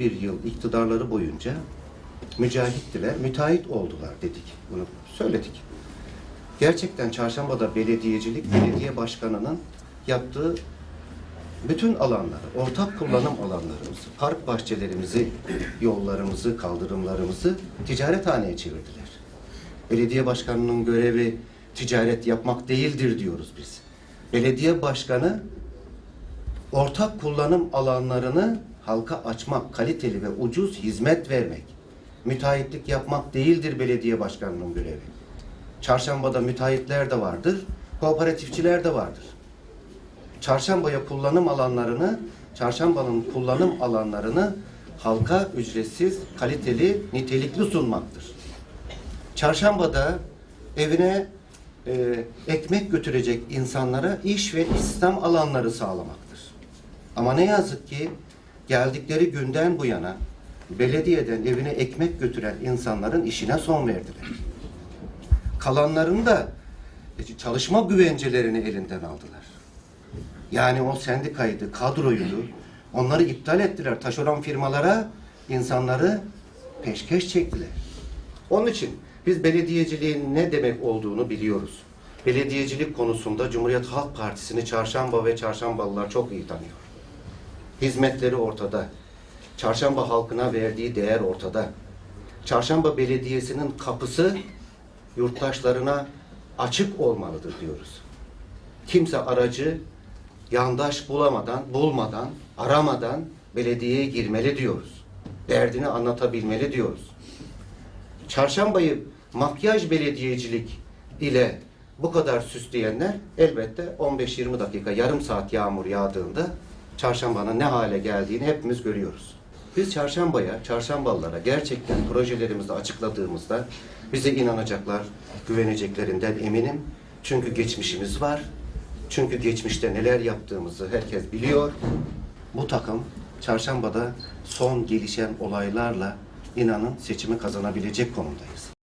11 yıl iktidarları boyunca mücahittiler, müteahhit oldular dedik. Bunu söyledik. Gerçekten Çarşamba'da belediyecilik, belediye başkanının yaptığı bütün alanları, ortak kullanım alanlarımızı, park bahçelerimizi, yollarımızı, kaldırımlarımızı ticarethaneye çevirdiler. Belediye başkanının görevi ticaret yapmak değildir diyoruz biz. Belediye başkanı ortak kullanım alanlarını halka açmak, kaliteli ve ucuz hizmet vermek. Müteahhitlik yapmak değildir belediye başkanının görevi. Çarşambada müteahhitler de vardır, kooperatifçiler de vardır. Çarşambaya kullanım alanlarını, çarşambanın kullanım alanlarını halka ücretsiz, kaliteli, nitelikli sunmaktır. Çarşambada evine e, ekmek götürecek insanlara iş ve istihdam alanları sağlamaktır. Ama ne yazık ki geldikleri günden bu yana belediyeden evine ekmek götüren insanların işine son verdiler. Kalanların da çalışma güvencelerini elinden aldılar. Yani o sendikaydı, kadroydu. Onları iptal ettiler. Taşeron firmalara insanları peşkeş çektiler. Onun için biz belediyeciliğin ne demek olduğunu biliyoruz. Belediyecilik konusunda Cumhuriyet Halk Partisi'ni Çarşamba ve Çarşambalılar çok iyi tanıyor. Hizmetleri ortada. Çarşamba halkına verdiği değer ortada. Çarşamba Belediyesi'nin kapısı yurttaşlarına açık olmalıdır diyoruz. Kimse aracı yandaş bulamadan, bulmadan, aramadan belediyeye girmeli diyoruz. Derdini anlatabilmeli diyoruz. Çarşambayı makyaj belediyecilik ile bu kadar süsleyenler elbette 15-20 dakika, yarım saat yağmur yağdığında çarşambanın ne hale geldiğini hepimiz görüyoruz. Biz çarşambaya, çarşambalılara gerçekten projelerimizi açıkladığımızda bize inanacaklar, güveneceklerinden eminim. Çünkü geçmişimiz var. Çünkü geçmişte neler yaptığımızı herkes biliyor. Bu takım çarşambada son gelişen olaylarla inanın seçimi kazanabilecek konumdayız.